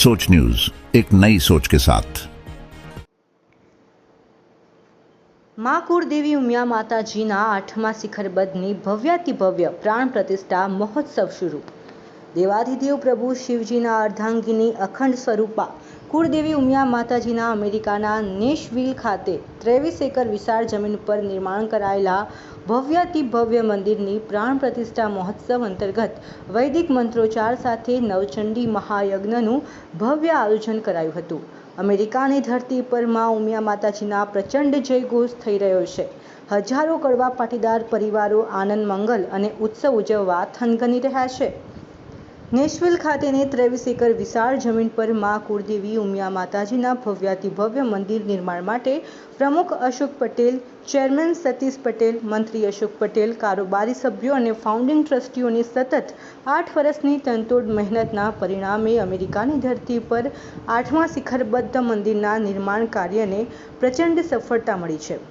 सोच न्यूज एक नई सोच के साथ મા કુળદેવી ઉમિયા માતાજીના આઠમા શિખરબદ્ધની ભવ્યાતિ ભવ્ય પ્રાણ પ્રતિષ્ઠા મહોત્સવ શરૂ દેવાધિદેવ પ્રભુ શિવજીના અર્ધાંગીની અખંડ સ્વરૂપા કુળદેવી ઉમિયા માતાજીના અમેરિકાના નેશવિલ ખાતે ત્રેવીસ એકર વિશાળ જમીન પર નિર્માણ કરાયેલા ભવ્યાતિ ભવ્ય મંદિરની પ્રાણ પ્રતિષ્ઠા મહોત્સવ અંતર્ગત વૈદિક મંત્રોચ્ચાર સાથે નવચંડી મહાયજ્ઞનું ભવ્ય આયોજન કરાયું હતું. અમેરિકાની ધરતી પર મા ઉમિયા માતાજીના પ્રચંડ જયઘોષ થઈ રહ્યો છે. હજારો કડવા પાટીદાર પરિવારો આનંદ મંગલ અને ઉત્સવ ઉજવવા થનગની રહ્યા છે. નેશવિલ ખાતેની ત્રેવીસ એકર વિશાળ જમીન પર મા કુળદેવી, ઉમિયા માતાજીના ભવ્યાતિભવ્ય મંદિર નિર્માણ માટે પ્રમુખ અશોક પટેલ, ચેરમેન સતીશ પટેલ, મંત્રી અશોક પટેલ, કારોબારી સભ્યો અને ફાઉન્ડિંગ ટ્રસ્ટીઓની સતત આઠ વર્ષની તનતોડ મહેનતના પરિણામે અમેરિકાની ધરતી પર આઠમા શિખરબદ્ધ મંદિરના નિર્માણ કાર્યને પ્રચંડ સફળતા મળી છે.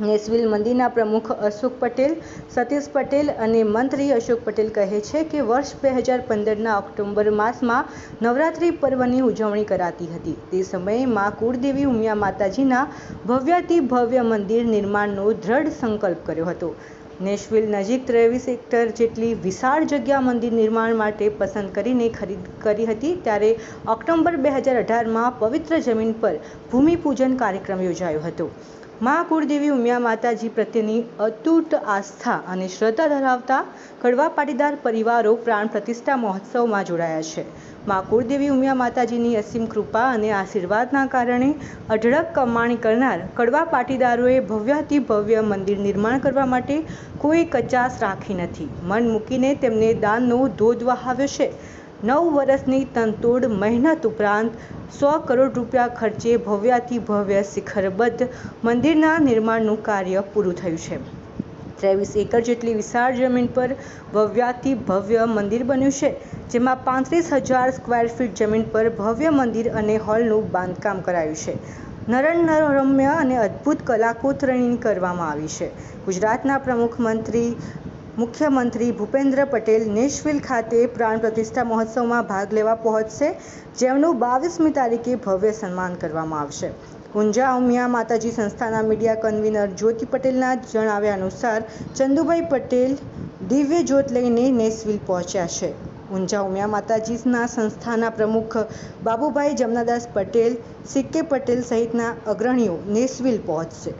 નેસવિલ મંદિરના પ્રમુખ અશોક પટેલ, સતીશ પટેલ અને મંત્રી અશોક પટેલ કહે છે કે વર્ષ બે હજાર પંદરના ઓક્ટોબર માસમાં નવરાત્રિ પર્વની ઉજવણી કરાતી હતી. તે સમયે મા કુળદેવી ઉમિયા માતાજીના ભવ્યાતિ ભવ્ય મંદિર નિર્માણનો દ્રઢ સંકલ્પ કર્યો હતો. નેશવિલ નજીક ત્રેવીસ હેક્ટર જેટલી વિશાળ જગ્યા મંદિર નિર્માણ માટે પસંદ કરીને ખરીદ કરી હતી ત્યારે ઓક્ટોબર બે હજાર અઢારમાં પવિત્ર જમીન પર ભૂમિપૂજન કાર્યક્રમ યોજાયો હતો. મા કુળદેવી ઉમિયા માતાજી પ્રત્યેની અતૂટ આસ્થા અને શ્રદ્ધા ધરાવતા કડવા પાટીદાર પરિવારો પ્રાણ પ્રતિષ્ઠા મહોત્સવમાં જોડાયા છે. મા કુળદેવી ઉમિયા માતાજીની અસીમ કૃપા અને આશીર્વાદના કારણે અઢળક કમાણી કરનાર કડવા પાટીદારોએ ભવ્યાતિ ભવ્ય મંદિર નિર્માણ કરવા માટે કોઈ કચાશ રાખી નથી. મન મૂકીને તેમને દાનનો ધોધ વહાવ્યો છે. નવ વર્ષની તનતોડ મહેનત ઉપરાંત સો કરોડ રૂપિયા ખર્ચે ભવ્યાથી ભવ્ય શિખરબદ્ધ મંદિરના નિર્માણનું કાર્ય પૂરું થયું છે. ત્રેવીસ એકર જેટલી વિશાળ જમીન પર ભવ્યાથી ભવ્ય મંદિર બન્યું છે, જેમાં પાંત્રીસ હજાર સ્ક્વેર ફીટ જમીન પર ભવ્ય મંદિર અને હોલનું બાંધકામ કરાયું છે. નરણરમ્ય અને અદ્ભુત કલાકોતરણી કરવામાં આવી છે. ગુજરાતના પ્રમુખ મંત્રી મુખ્યમંત્રી ભૂપેન્દ્ર પટેલ નેશવિલ ખાતે પ્રાણ પ્રતિષ્ઠા મહોત્સવમાં ભાગ લેવા પહોંચશે, જેમનું બાવીસમી તારીખે ભવ્ય સન્માન કરવામાં આવશે. ઊંઝા ઉમિયા માતાજી સંસ્થાના મીડિયા કન્વીનર જ્યોતિ પટેલના જણાવ્યા અનુસાર, ચંદુભાઈ પટેલ દિવ્ય જ્યોત લઈને નેશવિલ પહોંચ્યા છે. ઊંઝા ઉમિયા માતાજીના સંસ્થાના પ્રમુખ બાબુભાઈ જમનાદાસ પટેલ, સિક્કે પટેલ સહિતના અગ્રણીઓ નેશવિલ પહોંચશે.